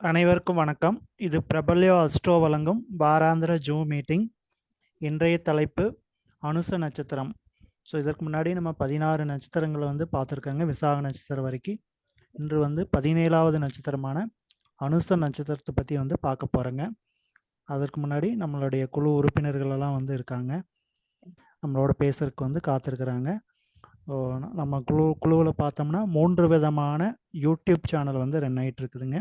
அனைவருக்கும் வணக்கம். இது பிரபல்யோ அஸ்ட்ரோ வழங்கும் வாராந்திர ஜூம் மீட்டிங். இன்றைய தலைப்பு அனுச நட்சத்திரம். ஸோ இதற்கு முன்னாடி நம்ம பதினாறு நட்சத்திரங்களை வந்து பார்த்துருக்காங்க விசாக நட்சத்திரம் வரைக்கும். இன்று வந்து பதினேழாவது நட்சத்திரமான அனுச நட்சத்திரத்தை பற்றி வந்து பார்க்க போகிறேங்க அதற்கு முன்னாடி நம்மளுடைய குழு உறுப்பினர்களெல்லாம் வந்து இருக்காங்க. நம்மளோட பேசுறதுக்கு வந்து காத்திருக்கிறாங்க. நம்ம குழு குழுவில் பார்த்தோம்னா மூன்று விதமான யூடியூப் சேனல் வந்து ரன் ஆகிட்டு இருக்குதுங்க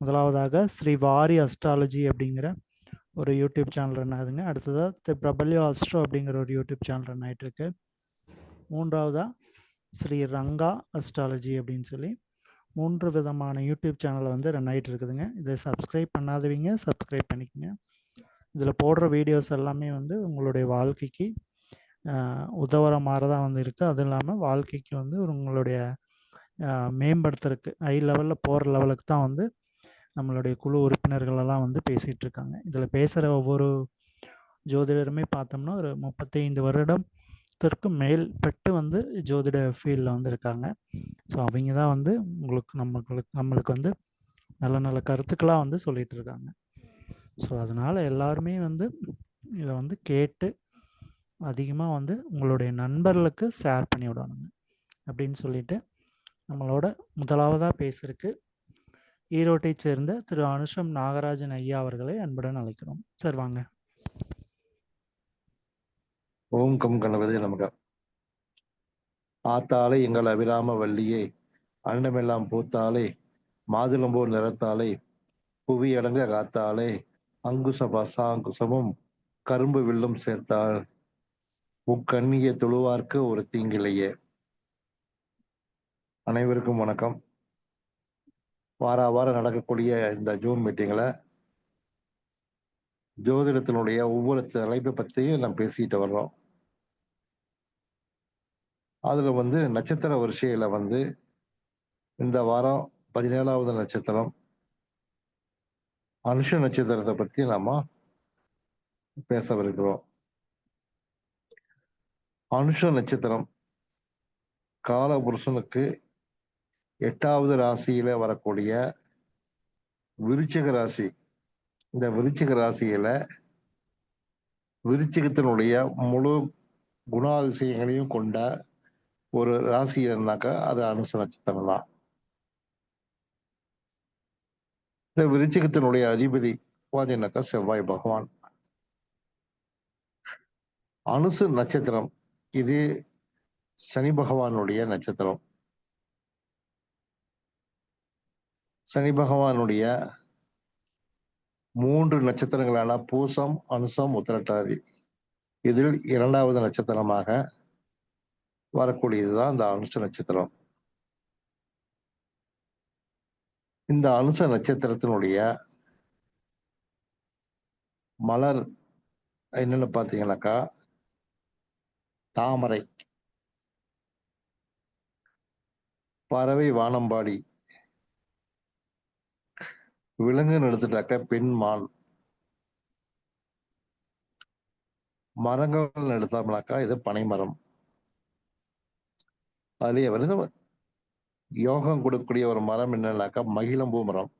முதலாவதாக ஸ்ரீ வாரி அஸ்ட்ராலஜி அப்படிங்கிற ஒரு யூடியூப் சேனல் ரன் ஆகுதுங்க. அடுத்ததாக தி பிரபல்யோ அஸ்ட்ரோ அப்படிங்கிற ஒரு யூடியூப் சேனல் ரன் ஆகிட்டு இருக்கு மூன்றாவதாக ஸ்ரீ ரங்கா அஸ்ட்ராலஜி அப்படின்னு சொல்லி மூன்று விதமான யூடியூப் சேனல் வந்து ரன் ஆகிட்டு இருக்குதுங்க இதை சப்ஸ்கிரைப் பண்ணாதவங்க சப்ஸ்கிரைப் பண்ணிக்கோங்க. இதில் போடுற வீடியோஸ் எல்லாமே வந்து உங்களுடைய வாழ்க்கைக்கு உதவுற மாதிரி தான் வந்து இருக்குது அதுவும் இல்லாமல் வாழ்க்கைக்கு வந்து உங்களுடைய மேம்படுத்துறதுக்கு ஹை லெவலில் போகிற லெவலுக்கு தான் வந்து நம்மளுடைய குழு உறுப்பினர்களெல்லாம் வந்து பேசிகிட்டு இருக்காங்க. இதில் பேசுகிற ஒவ்வொரு ஜோதிடருமே பார்த்தோம்னா ஒரு முப்பத்தைந்து வருடத்திற்கு மேல்பட்டு வந்து ஜோதிட ஃபீல்டில் வந்து இருக்காங்க. ஸோ அவங்க தான் வந்து உங்களுக்கு நம்மளுக்கு நம்மளுக்கு வந்து நல்ல நல்ல கருத்துக்களாக வந்து சொல்லிகிட்டு இருக்காங்க. ஸோ அதனால் எல்லாருமே வந்து இதை வந்து கேட்டு அதிகமாக வந்து உங்களுடைய நண்பர்களுக்கு ஷேர் பண்ணி விடணுங்க. அப்படின்னு சொல்லிட்டு நம்மளோட முதலாவதாக பேசுறதுக்கு ஈரோட்டை சேர்ந்த திரு அனுஷம் நாகராஜன் ஐயா அவர்களை அன்புடன் அழைக்கிறோம். சார் வாங்க. ஓம் கம் கணபதி நமக. ஆத்தாலே எங்கள் அபிராம வள்ளியே அண்டமெல்லாம் பூத்தாலே மாதுளம்போர் நிறத்தாலே புவி அடங்க காத்தாலே அங்குச பசாங்குசமும் கரும்பு வில்லும் சேர்த்தாள். உக்கண்ணிய தொழுவார்க்கு ஒரு தீங்கிலையே. அனைவருக்கும் வணக்கம். வார வாரம் நடக்கக்கூடிய இந்த ஜூம் மீட்டிங்கில் ஜோதிடத்தினுடைய ஒவ்வொரு தலைப்பை பற்றியும் நாம் பேசிட்டு வர்றோம். அதில் வந்து நட்சத்திர வரிசையில் வந்து இந்த வாரம் பதினேழாவது நட்சத்திரம் அனுஷ நட்சத்திரத்தை பற்றி நாம் பேசவிருக்கிறோம். அனுஷ நட்சத்திரம் காலபுருஷனுக்கு எட்டாவது ராசியில வரக்கூடிய விருச்சக ராசி. இந்த விருச்சிக ராசியில விருச்சிகத்தினுடைய முழு குணாதிசயங்களையும் கொண்ட ஒரு ராசி இருந்தாக்கா அது அனுச நட்சத்திரம் தான். இந்த விருச்சிகத்தினுடைய அதிபதி பார்த்தீங்கன்னாக்கா செவ்வாய் பகவான். அனுசு நட்சத்திரம் இது சனி பகவானுடைய நட்சத்திரம். சனி பகவானுடைய மூன்று நட்சத்திரங்களான பூசம் அனுசம் உத்திரட்டாதி. இதில் இரண்டாவது நட்சத்திரமாக வரக்கூடியதுதான் இந்த அனுச நட்சத்திரம். இந்த அனுச நட்சத்திரத்தினுடைய மலர் என்னன்னு பார்த்தீங்கன்னாக்கா தாமரை. பறவை வானம்பாடி. விலங்குன்னு எடுத்துட்டாக்க பெண்மான். மரங்கள் எடுத்தோம்னாக்கா இது பனைமரம். அதுலயே வந்து யோகம் கொடுக்கக்கூடிய ஒரு மரம் என்னன்னாக்கா மகிழம்பூ மரம்.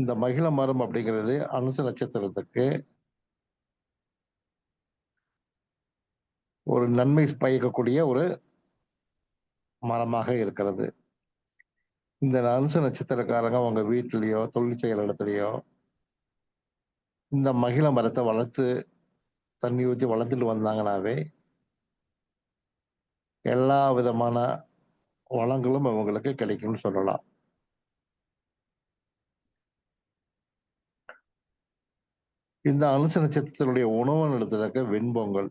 இந்த மகிழ மரம் அப்படிங்கிறது அனுச நட்சத்திரத்துக்கு ஒரு நன்மை பயக்கக்கூடிய ஒரு மரமாக இருக்கிறது. இந்த அனுச நட்சத்திரக்காரங்க அவங்க வீட்டிலேயோ தொழில் செய்கிற இடத்துலையோ இந்த மகிழ மரத்தை வளர்த்து தண்ணி ஊற்றி வளர்த்துட்டு வந்தாங்கனாவே எல்லா விதமான வளங்களும் அவங்களுக்கு கிடைக்கும்னு சொல்லலாம். இந்த அனுச நட்சத்திரத்தினுடைய உணவு எடுத்ததாக்க வெண்பொங்கல்.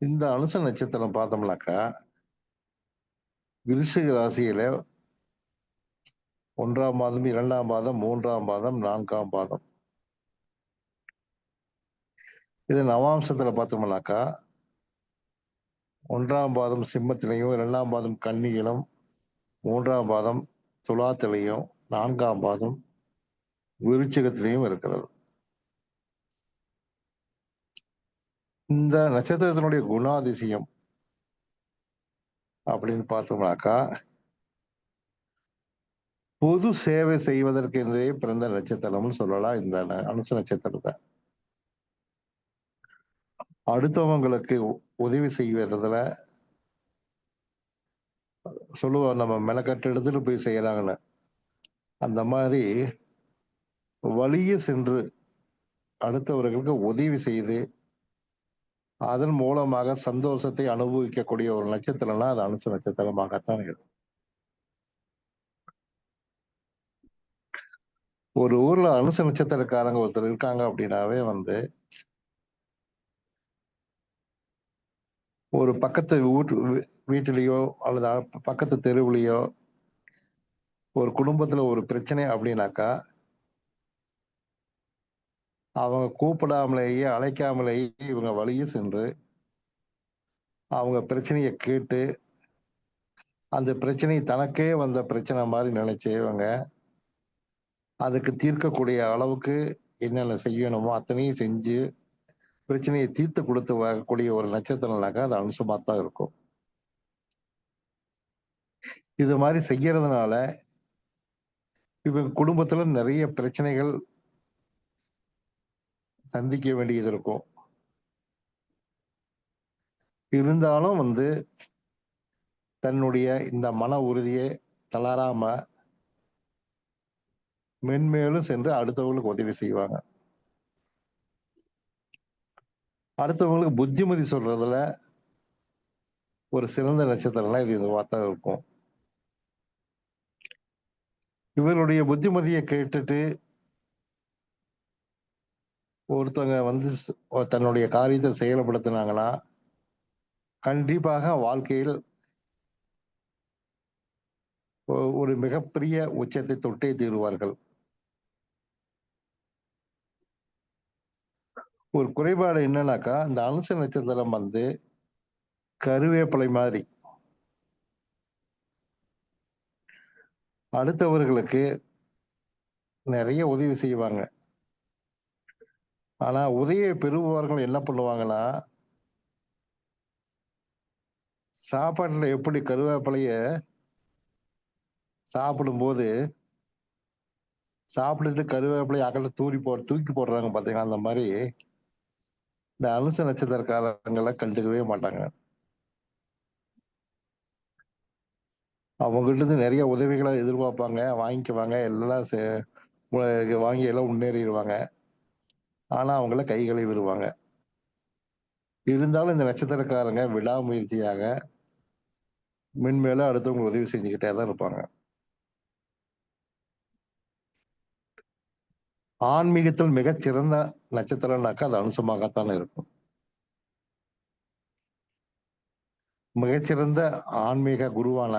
இந்த அனுச நட்சத்திரம் பார்த்தோம்னாக்கா விருஷக ராசியில ஒன்றாம் மாதம் இரண்டாம் பாதம் மூன்றாம் பாதம் நான்காம் பாதம் இது நவாம்சத்துல பார்த்தோம்னாக்கா ஒன்றாம் பாதம் சிம்மத்திலையும் இரண்டாம் பாதம் கன்னியிலும் மூன்றாம் பாதம் துலாத்திலையும் நான்காம் பாதம் விருச்சிகத்திலையும் இருக்கிறது. இந்த நட்சத்திரத்தினுடைய குணாதிசயம் அப்படின்னு பார்த்தோம்னாக்கா பொது சேவை செய்வதற்கென்றே பிறந்த நட்சத்திரம்னு சொல்லலாம். இந்த ந- அனுச நட்சத்திரத்தை. அடுத்தவங்களுக்கு உதவி செய்வதில் சொல்லுவோம் நம்ம மெனக்கட்டு எடுத்துட்டு போய் செய்யறாங்கன்னு. அந்த மாதிரி வழியே சென்று அடுத்தவர்களுக்கு உதவி செய்து அதன் மூலமாக சந்தோஷத்தை அனுபவிக்கக்கூடிய ஒரு நட்சத்திரம்னா அது அனுச நட்சத்திரமாகத்தான் இருக்கும். ஒரு ஊர்ல அனுச நட்சத்திரக்காரங்க ஒருத்தர் இருக்காங்க அப்படின்னாவே வந்து ஒரு பக்கத்து வீட்டு வீட்டிலேயோ அல்லது பக்கத்து தெருவுலையோ ஒரு குடும்பத்துல ஒரு பிரச்சனை அப்படின்னாக்கா அவங்க கூப்பிடாமலேயே அழைக்காமலேயே இவங்க வழியே சென்று அவங்க பிரச்சனையை கேட்டு அந்த பிரச்சனை தனக்கே வந்த பிரச்சனை மாதிரி நினைச்சு இவங்க அதுக்கு தீர்க்கக்கூடிய அளவுக்கு என்னென்ன செய்யணுமோ அத்தனையும் செஞ்சு பிரச்சனையை தீர்த்து கொடுத்து வரக்கூடிய ஒரு நட்சத்திரம்னாக்கா அது அனுசமாக தான் இருக்கும். இது மாதிரி செய்யறதுனால இவங்க குடும்பத்துல நிறைய பிரச்சனைகள் சந்திக்க வேண்டியது இருக்கும். இருந்தாலும் வந்து தன்னுடைய இந்த மன உறுதியை தளராம மென்மேலும் சென்று அடுத்தவங்களுக்கு உதவி செய்வாங்க. அடுத்தவங்களுக்கு புத்திமதி சொல்றதுல ஒரு சிறந்த நட்சத்திரம்லாம் இது இந்த வார்த்தை இருக்கும். இவருடைய புத்திமதியை கேட்டுட்டு ஒருத்தவங்க வந்து தன்னுடைய காரியத்தை செயல்படுத்தினாங்கன்னா கண்டிப்பாக வாழ்க்கையில் ஒரு மிகப்பெரிய உச்சத்தை தொட்டே தீருவார்கள். ஒரு குறைபாடு என்னன்னாக்கா இந்த அனுச நட்சத்திரம் வந்து கருவேப்பிலை மாதிரி. அடுத்தவர்களுக்கு நிறைய உதவி செய்வாங்க. ஆனா உதவியை பெறுபவர்கள் என்ன பண்ணுவாங்கன்னா சாப்பாட்டுல எப்படி கருவேப்பிலைய சாப்பிடும்போது சாப்பிட்டுட்டு கருவேப்பிலை அகல தூரி போ தூக்கி போடுறாங்க பாத்தீங்கன்னா அந்த மாதிரி இந்த அனுச நட்சத்திரக்காரங்களை கண்டுக்கவே மாட்டாங்க. அவங்ககிட்ட இருந்து நிறைய உதவிகளை எதிர்பார்ப்பாங்க வாங்கிக்குவாங்க எல்லாம் வாங்கி எல்லாம் முன்னேறிடுவாங்க. ஆனா அவங்கள கைகளை விடுவாங்க இருந்தாலும் இந்த நட்சத்திரக்காரங்க விடாமுயற்சியாக மென்மேலும் அடுத்தவங்க உதவி செஞ்சுக்கிட்டே தான் இருப்பாங்க. ஆன்மீகத்தில் மிகச்சிறந்த நட்சத்திரம்னாக்கா அது அனுசமாகத்தான் இருக்கும். மிகச்சிறந்த ஆன்மீக குருவான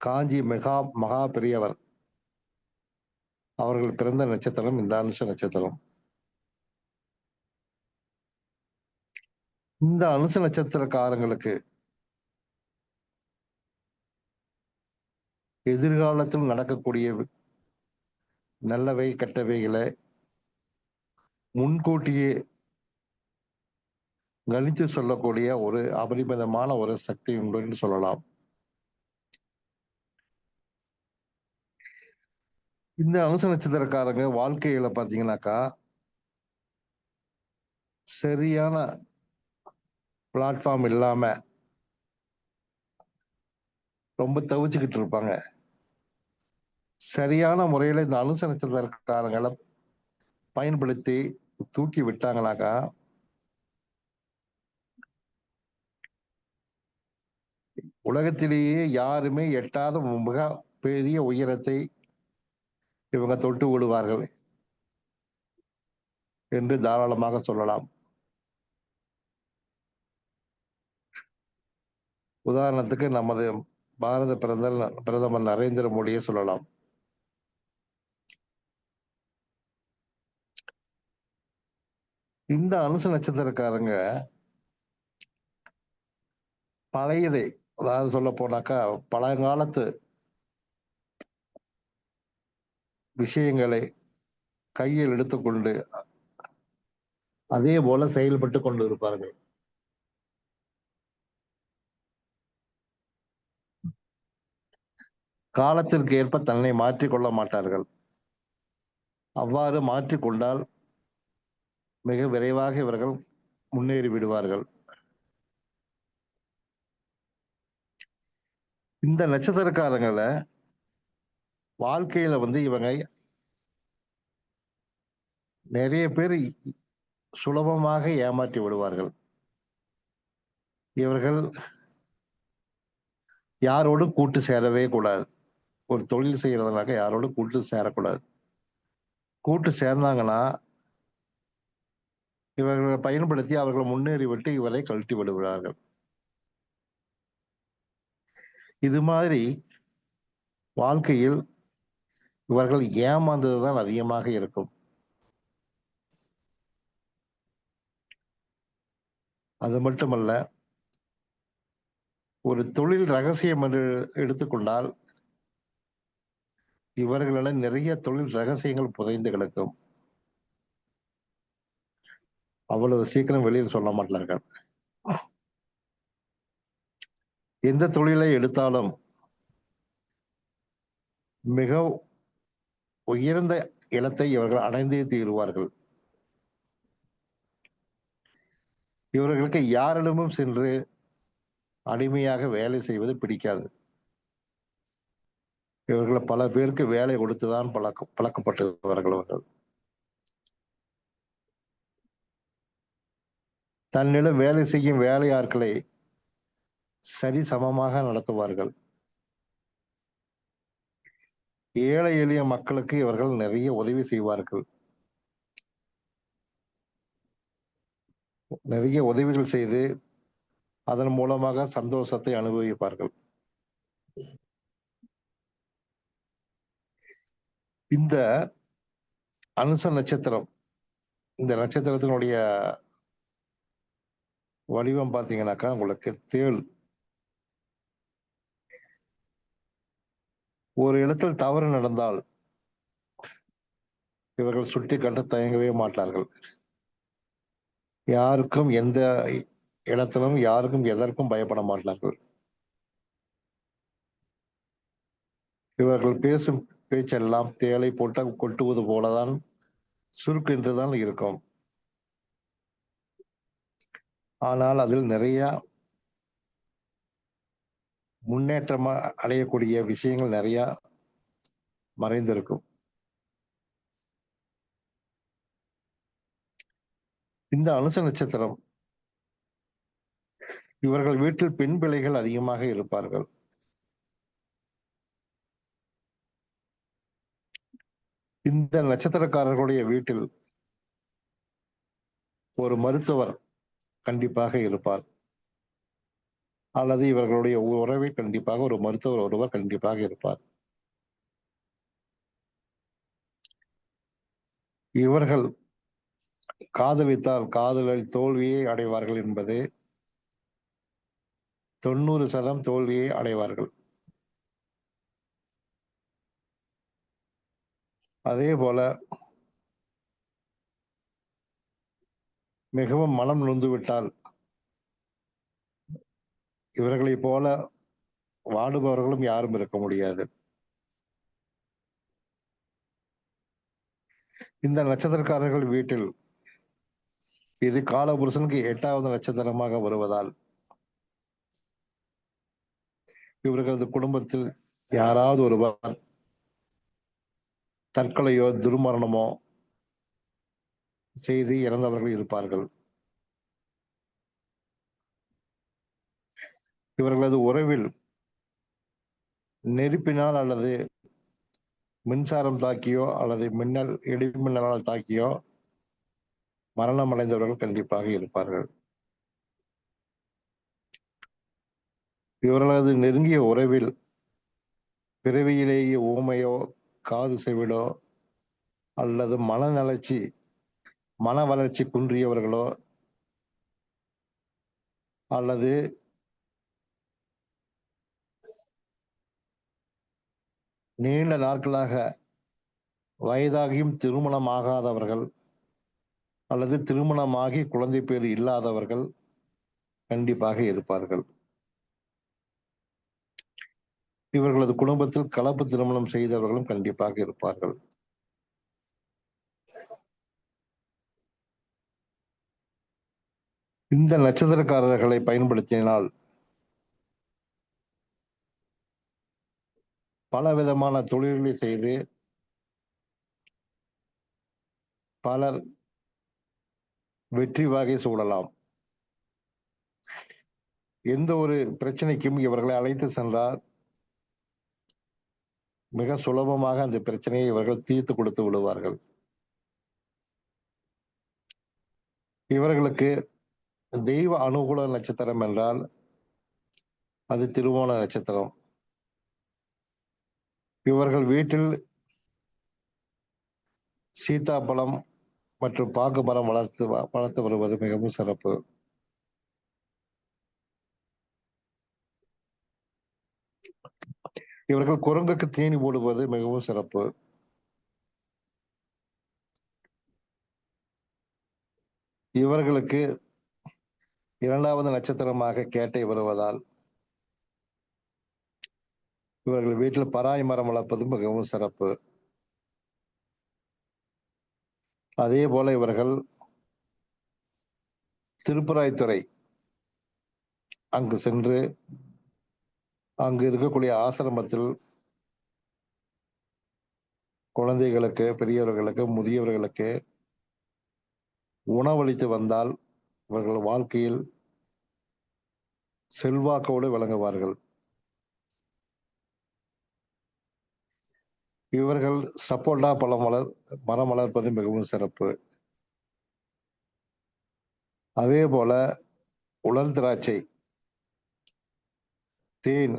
காஞ்சி மெகா மகா பெரியவர் அவர்கள் பிறந்த நட்சத்திரம் இந்த அனுஷ நட்சத்திரம். இந்த அனுச நட்சத்திரக்காரங்களுக்கு எதிர்காலத்தில் நடக்கக்கூடிய நல்லவை கெட்டவைகளை முன்கூட்டியே கணித்து சொல்லக்கூடிய ஒரு அபரிமிதமான ஒரு சக்தி உண்டு என்று சொல்லலாம். இந்த அனுச நட்சத்திரக்காரங்க வாழ்க்கையில பாத்தீங்கன்னாக்கா சரியான பிளாட்ஃபார்ம் இல்லாம ரொம்ப தவிச்சுக்கிட்டு இருப்பாங்க. சரியான முறையில இந்த அனுச பயன்படுத்தி தூக்கி விட்டாங்கனாக்கா உலகத்திலேயே யாருமே எட்டாத மிக பெரிய உயரத்தை இவங்க தொட்டு விடுவார்கள் என்று தாராளமாக சொல்லலாம். உதாரணத்துக்கு நமது பாரத பிரத பிரதமர் நரேந்திர மோடியை சொல்லலாம். இந்த அனுச நட்சத்திரக்காரங்க பழையதை அதாவது சொல்ல போனாக்கா பழங்காலத்து விஷயங்களை கையில் எடுத்துக்கொண்டு அதே போல செயல்பட்டு கொண்டு இருப்பார்கள் காலத்திற்கு ஏற்ப தன்னை மாற்றிக்கொள்ள மாட்டார்கள். அவ்வாறு மாற்றிக்கொண்டால் மிக விரைவாக இவர்கள் முன்னேறி விடுவார்கள். இந்த நட்சத்திரக்காரங்களை வாழ்க்கையில வந்து இவங்க நிறைய பேர் சுலபமாக ஏமாற்றி விடுவார்கள். இவர்கள் யாரோடும் கூட்டு சேரவே கூடாது. ஒரு தொழில் செய்யறதுனாக்க யாரோட கூட்டு சேரக்கூடாது. கூட்டு சேர்ந்தாங்கன்னா இவர்களை பயன்படுத்தி அவர்களை முன்னேறி விட்டு இவரை கழட்டி விடுகிறார்கள். இது மாதிரி வாழ்க்கையில் இவர்கள் ஏமாந்ததுதான் அதிகமாக இருக்கும். அது மட்டுமல்ல ஒரு தொழில் ரகசியம் என்று எடுத்துக்கொண்டால் இவர்களிடம் நிறைய தொழில் ரகசியங்கள் புதைந்து கிடக்கும். அவ்வளவு சீக்கிரம் வெளியில் சொல்ல மாட்டார்கள். எந்த தொழிலை எடுத்தாலும் மிக உயர்ந்த இடத்தை இவர்கள் அடைந்தே தீருவார்கள். இவர்களுக்கு யாரிடமும் சென்று அடிமையாக வேலை செய்வது பிடிக்காது. இவர்கள் பல பேருக்கு வேலை கொடுத்துதான் பழக்க பழக்கப்பட்டவர்கள் அவர்கள். தன்னிடம் வேலை செய்யும் வேலையாட்களை சரி சமமாக நடத்துவார்கள். ஏழை எளிய மக்களுக்கு இவர்கள் நிறைய உதவி செய்வார்கள். நிறைய உதவிகள் செய்து அதன் மூலமாக சந்தோஷத்தை அனுபவிப்பார்கள். இந்த அனுச நட்சத்திரம் இந்த நட்சத்திரத்தினுடைய வடிவம் பார்த்தீங்கன்னாக்கா உங்களுக்கு தேள். ஒரு இடத்தில் தவறு நடந்தால் இவர்கள் சுட்டி கண்டு தயங்கவே மாட்டார்கள். யாருக்கும் எந்த இடத்திலும் யாருக்கும் எதற்கும் பயப்பட மாட்டார்கள். இவர்கள் பேசும் பேச்செல்லாம் தேலை போட்ட கொட்டுவது போலதான் சுருக்கென்றுதான் இருக்கும். ஆனால் அதில் நிறைய முன்னேற்றமா அடையக்கூடிய விஷயங்கள் நிறைய மறைந்திருக்கும். இந்த அனுச நட்சத்திரம் இவர்கள் வீட்டில் பெண் பிள்ளைகள் அதிகமாக இருப்பார்கள். இந்த நட்சத்திரக்காரர்களுடைய வீட்டில் ஒரு மருத்துவர் கண்டிப்பாக இருப்பார். அல்லது இவர்களுடைய உறவை கண்டிப்பாக ஒரு மருத்துவர் ஒருவர் கண்டிப்பாக இருப்பார். இவர்கள் காதலித்தால் காதலில் தோல்வியை அடைவார்கள் என்பது தொண்ணூறு சதம் தோல்வியை அடைவார்கள். அதே போல மிகவும் மனம் நொந்து விட்டால் இவர்களைப் போல வாடுபவர்களும் யாரும் இருக்க முடியாது. இந்த நட்சத்திரக்காரர்கள் வீட்டில் இது காலபுருஷனுக்கு எட்டாவது நட்சத்திரமாக வருவதால் இவர்களது குடும்பத்தில் யாராவது ஒருவர் தற்கொலையோ துர்மரணமோ செய்து இறந்தவர்கள் இருப்பார்கள். இவர்களது உறவில் நெருப்பினால் அல்லது மின்சாரம் தாக்கியோ அல்லது மின்னல் இடிமின்னலால் தாக்கியோ மரணம் அடைந்தவர்கள் கண்டிப்பாக இருப்பார்கள். இவர்களது நெருங்கிய உறவில் பிறவியிலேயே ஊமையோ காது செவிடோ அல்லது மனநலர்ச்சி மன வளர்ச்சி குன்றியவர்களோ அல்லது நீண்ட நாட்களாக வயதாகியும் திருமணமாகாதவர்கள் அல்லது திருமணமாகி குழந்தை பேர் இல்லாதவர்கள் கண்டிப்பாக இருப்பார்கள். இவர்களது குடும்பத்தில் கலப்பு திருமணம் செய்தவர்களும் கண்டிப்பாக இருப்பார்கள். இந்த நட்சத்திரக்காரர்களை பயன்படுத்தினால் பல விதமான தொழில்களை செய்து பலர் வெற்றி வாகை சூடலாம் எந்த ஒரு பிரச்சனைக்கும் இவர்களை அழைத்து சென்றார். மிக சுலபமாக அந்த பிரச்சனையை இவர்கள் தீர்த்து கொடுத்து விடுவார்கள். இவர்களுக்கு தெய்வ அனுகூல நட்சத்திரம் என்றால் அது திருவோண நட்சத்திரம். இவர்கள் வீட்டில் சீதாப்பழம் மற்றும் பாக்கு மரம் வளர்த்து வளர்த்து வருவது மிகவும் சிறப்பு. இவர்கள் குரங்குக்கு தீனி போடுவது மிகவும் சிறப்பு. இவர்களுக்கு இரண்டாவது நட்சத்திரமாக கேட்டை வருவதால் இவர்கள் வீட்டில் பராய் மரம் வளர்ப்பது மிகவும் சிறப்பு. அதே போல இவர்கள் திருப்புராய்த்துறை அங்கு சென்று அங்கு இருக்கக்கூடிய ஆசிரமத்தில் குழந்தைகளுக்கு பெரியவர்களுக்கு முதியவர்களுக்கு உணவளித்து வந்தால் இவர்கள் வாழ்க்கையில் செல்வாக்கோடு விளங்குவார்கள். இவர்கள் சப்போட்டா பழம் வளர் மரம் வளர்ப்பது மிகவும் சிறப்பு. அதே போல உலர் திராட்சை தேன்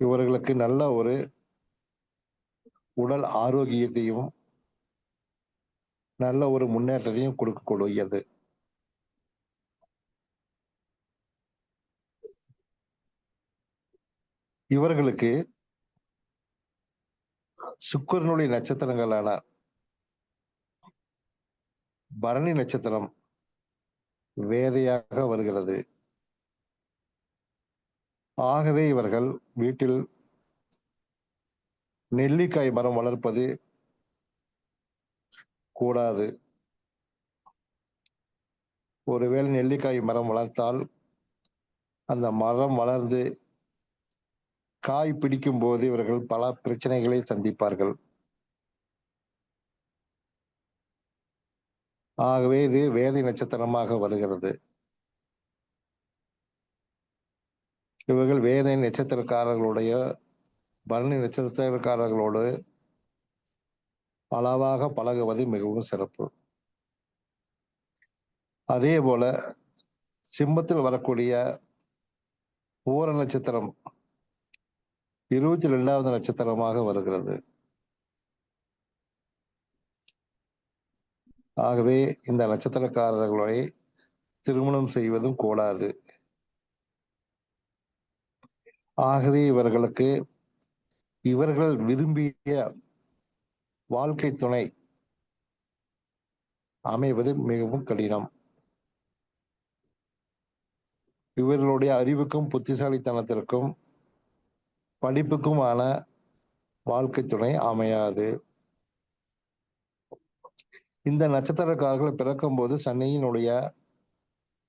இவர்களுக்கு நல்ல ஒரு உடல் ஆரோக்கியத்தையும் நல்ல ஒரு முன்னேற்றத்தையும் கொடுக்கக்கூடியது. இவர்களுக்கு சுக்கரனுடைய நட்சத்திரங்களான பரணி நட்சத்திரம் வேதையாக வருகிறது. ஆகவே இவர்கள் வீட்டில் நெல்லிக்காய் மரம் வளர்ப்பது கூடாது. ஒருவேளை நெல்லிக்காய் மரம் வளர்த்தால் அந்த மரம் வளர்ந்து காய் பிடிக்கும் போது இவர்கள் பல பிரச்சனைகளை சந்திப்பார்கள். ஆகவே இது வேதை நட்சத்திரமாக வருகிறது. இவர்கள் வேதை நட்சத்திரக்காரர்களுடைய பரணி நட்சத்திரக்காரர்களோடு அளவாக பழகுவது மிகவும் சிறப்பு. அதே போல சிம்மத்தில் வரக்கூடிய பூர நட்சத்திரம் இருபத்தி ரெண்டாவது நட்சத்திரமாக வருகிறது. ஆகவே இந்த நட்சத்திரக்காரர்களை திருமணம் செய்வதும் கூடாது ஆகவே இவர்களுக்கு இவர்கள் விரும்பிய வாழ்க்கை துணை அமைவது மிகவும் கடினம். இவர்களுடைய அறிவுக்கும் புத்திசாலித்தனத்திற்கும் படிப்புக்குமான வாழ்க்கை துணை அமையாது. இந்த நட்சத்திரக்காரர்கள் பிறக்கும் போது சன்னியினுடைய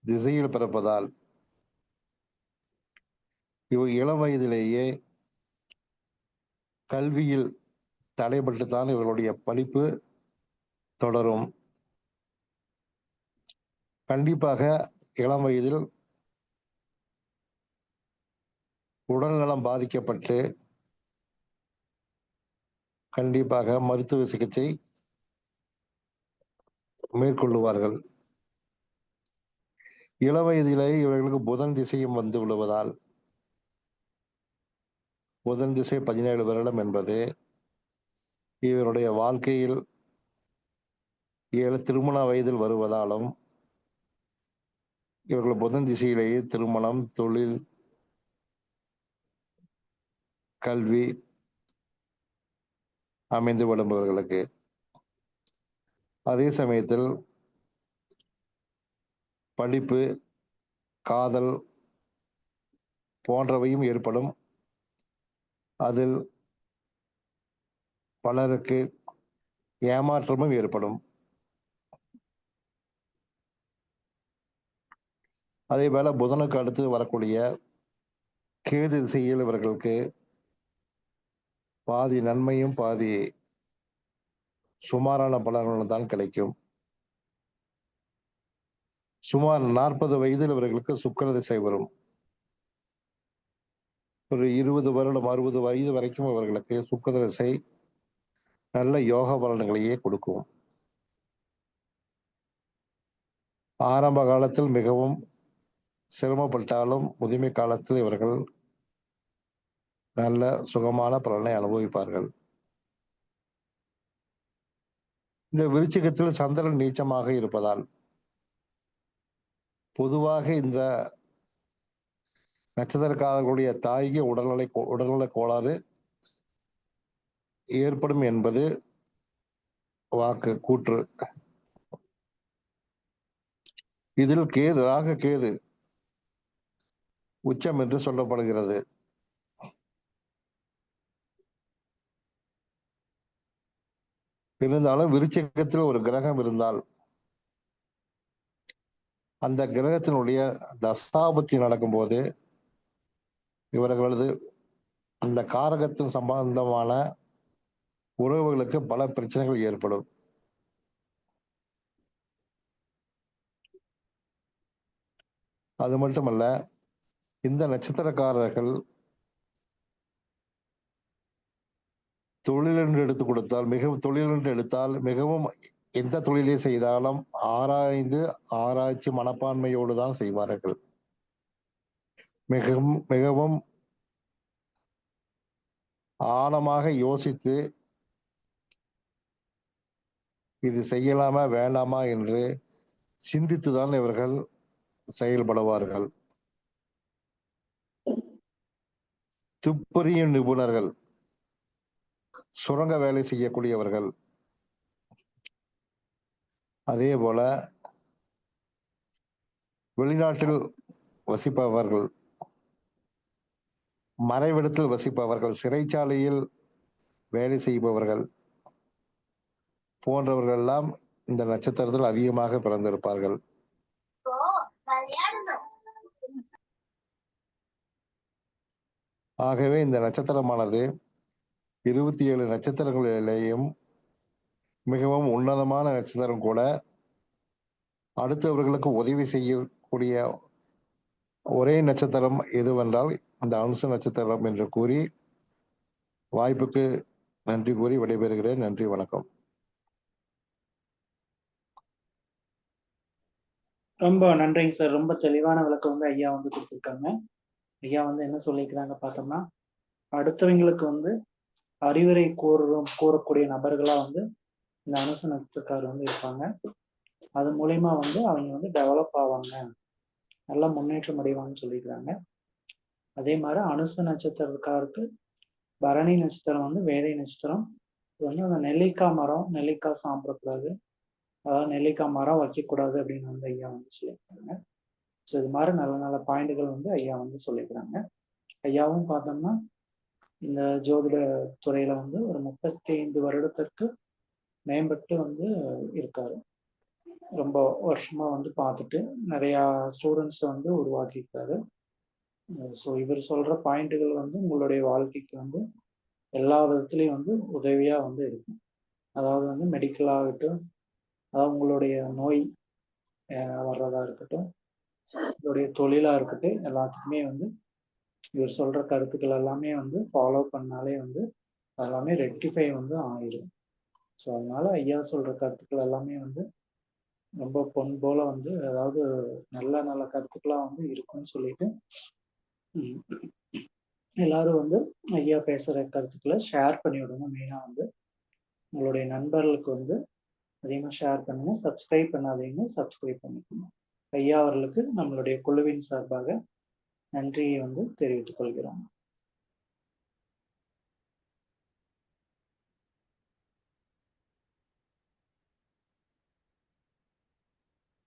திசையில் பிறப்பதால் இவ இளம் வயதிலேயே கல்வியில் தடைபட்டுத்தான் இவர்களுடைய படிப்பு தொடரும். கண்டிப்பாக இளம் வயதில் உடல்நலம் பாதிக்கப்பட்டு கண்டிப்பாக மருத்துவ சிகிச்சை மேற்கொள்ளுவார்கள். இளவயதிலே இவர்களுக்கு புதன் திசையும் வந்து விடுவதால் புதன் திசை பதினேழு வருடம் என்பது இவருடைய வாழ்க்கையில் ஏழு திருமண வயதில் வருவதாலும் இவர்கள் புதன் திசையிலேயே திருமணம் தொழில் கல்வி அமைந்து விடும்பவர்களுக்கு அதே சமயத்தில் படிப்பு காதல் போன்றவையும் ஏற்படும். அதில் பலருக்கு ஏமாற்றமும் ஏற்படும். அதே போல புதனுக்கு அடுத்து வரக்கூடிய கேது திசையில் இவர்களுக்கு பாதி நன்மையும் பாதி சுமாரான பலன்களும் தான் கிடைக்கும். சுமார் நாற்பது வயதில் இவர்களுக்கு சுக்கர திசை வரும். ஒரு இருபது வருடம் அறுபது வயது வரைக்கும் அவர்களுக்கு சுக்கதரசை நல்ல யோக பலன்களையே கொடுக்கும். ஆரம்ப காலத்தில் மிகவும் சிரமப்பட்டாலும் முதுமை காலத்தில் இவர்கள் நல்ல சுகமான பலனை அனுபவிப்பார்கள். இந்த விருச்சிகத்தில் சந்திரன் நீச்சமாக இருப்பதால் பொதுவாக இந்த நட்சத்திரக்காரர்களுடைய தாய்க்கு உடல்நிலை உடல்நல கோளாறு ஏற்படும் என்பது வாக்கு கூற்று. இதில் கேது ராக கேது உச்சம் என்று சொல்லப்படுகிறது. இருந்தாலும் விருச்சகத்தில் ஒரு கிரகம் இருந்தால் அந்த கிரகத்தினுடைய தசாபத்தி நடக்கும்போது இவர்களது அந்த காரகத்தின் சம்பந்தமான உறவுகளுக்கு பல பிரச்சனைகள் ஏற்படும். அது மட்டுமல்ல இந்த நட்சத்திரக்காரர்கள் தொழில் என்று எடுத்து கொடுத்தால் மிகவும் தொழில் என்று எடுத்தால் மிகவும் எந்த தொழிலை செய்தாலும் ஆராய்ந்து ஆராய்ச்சி மனப்பான்மையோடு தான் செய்வார்கள். மிகவும் மிகவும் ஆழமாக யோசித்து இது செய்யலாமா வேண்டாமா என்று சிந்தித்துதான் இவர்கள் செயல்படுவார்கள். துப்பறியும் நிபுணர்கள் சுரங்க வேலை செய்யக்கூடியவர்கள் அதே போல வெளிநாட்டில் வசிப்பவர்கள் மறைவிடத்தில் வசிப்பவர்கள் சிறைச்சாலையில் வேலை செய்பவர்கள் போன்றவர்கள் எல்லாம் இந்த நட்சத்திரத்தில் அதிகமாக பிறந்திருப்பார்கள். ஆகவே இந்த நட்சத்திரமானது இருபத்தி ஏழு நட்சத்திரங்களிலேயும் மிகவும் உன்னதமான நட்சத்திரம் கூட. அடுத்தவர்களுக்கு உதவி செய்யக்கூடிய ஒரே நட்சத்திரம் எதுவென்றால் இந்த அனுச நட்சத்திரம் என்று கூறி வாய்ப்புக்கு நன்றி கூறி விடைபெறுகிறேன். நன்றி வணக்கம். ரொம்ப நன்றிங்க சார். ரொம்ப தெளிவான விளக்கம் வந்து ஐயா வந்து கொடுத்துருக்காங்க. ஐயா வந்து என்ன சொல்லிக்கிறாங்க பார்த்தோம்னா அடுத்தவங்களுக்கு வந்து அறிவுரை கூறும் கூறக்கூடிய நபர்களா வந்து இந்த அனுச வந்து இருப்பாங்க. அது மூலயமா வந்து அவங்க வந்து டெவலப் ஆவாங்க. நல்லா முன்னேற்றம் அடைவாங்கன்னு சொல்லிக்கிறாங்க அதே மாதிரி அனுச நட்சத்திரக்காருக்கு பரணி நட்சத்திரம் வந்து வேதை நட்சத்திரம். இது வந்து அந்த நெல்லிக்காய் மரம் நெல்லிக்காய் சாப்பிடக்கூடாது அதாவது நெல்லிக்காய் மரம் வைக்கக்கூடாது அப்படின்னு வந்து ஐயா வந்து சொல்லியிருக்காங்க ஸோ இது மாதிரி நல்ல நல்ல பாயிண்டுகள் வந்து ஐயா வந்து சொல்லியிருக்கிறாங்க. ஐயாவும் பார்த்தோம்னா இந்த ஜோதிட துறையில வந்து ஒரு முப்பத்தி ஐந்து வருடத்திற்கு மேம்பட்டு வந்து இருக்காரு. ரொம்ப வருஷமா வந்து பார்த்துட்டு நிறையா ஸ்டூடெண்ட்ஸை வந்து உருவாக்கியிருக்காரு. ஸோ இவர் சொல்ற பாயிண்ட்டுகள் வந்து உங்களுடைய வாழ்க்கைக்கு வந்து எல்லா விதத்துலேயும் வந்து உதவியாக வந்து இருக்கும். அதாவது வந்து மெடிக்கலாகட்டும் அதாவது உங்களுடைய நோய் வர்றதா இருக்கட்டும் உங்களுடைய தொழிலாக இருக்கட்டும் எல்லாத்துக்குமே வந்து இவர் சொல்ற கருத்துக்கள் எல்லாமே வந்து ஃபாலோ பண்ணாலே வந்து எல்லாமே ரெக்டிஃபை வந்து ஆயிரும். ஸோ அதனால ஐயா சொல்ற கருத்துக்கள் எல்லாமே வந்து ரொம்ப பொன் போல வந்து அதாவது நல்ல நல்ல கருத்துக்களாக வந்து இருக்கும்னு சொல்லிட்டு எல்லாரும் வந்து ஐயா பேசுற கருத்துக்களை ஷேர் பண்ணி விடுங்க மெயினா வந்து. உங்களுடைய நண்பர்களுக்கு வந்து அதிகமாக ஷேர் பண்ணுங்க. சப்ஸ்கிரைப் பண்ணாதீங்க. சப்ஸ்கிரைப் பண்ணிக்கோங்க. ஐயா அவர்களுக்கு நம்மளுடைய குழுவின் சார்பாக நன்றியை வந்து தெரிவித்துக் கொள்கிறோம்.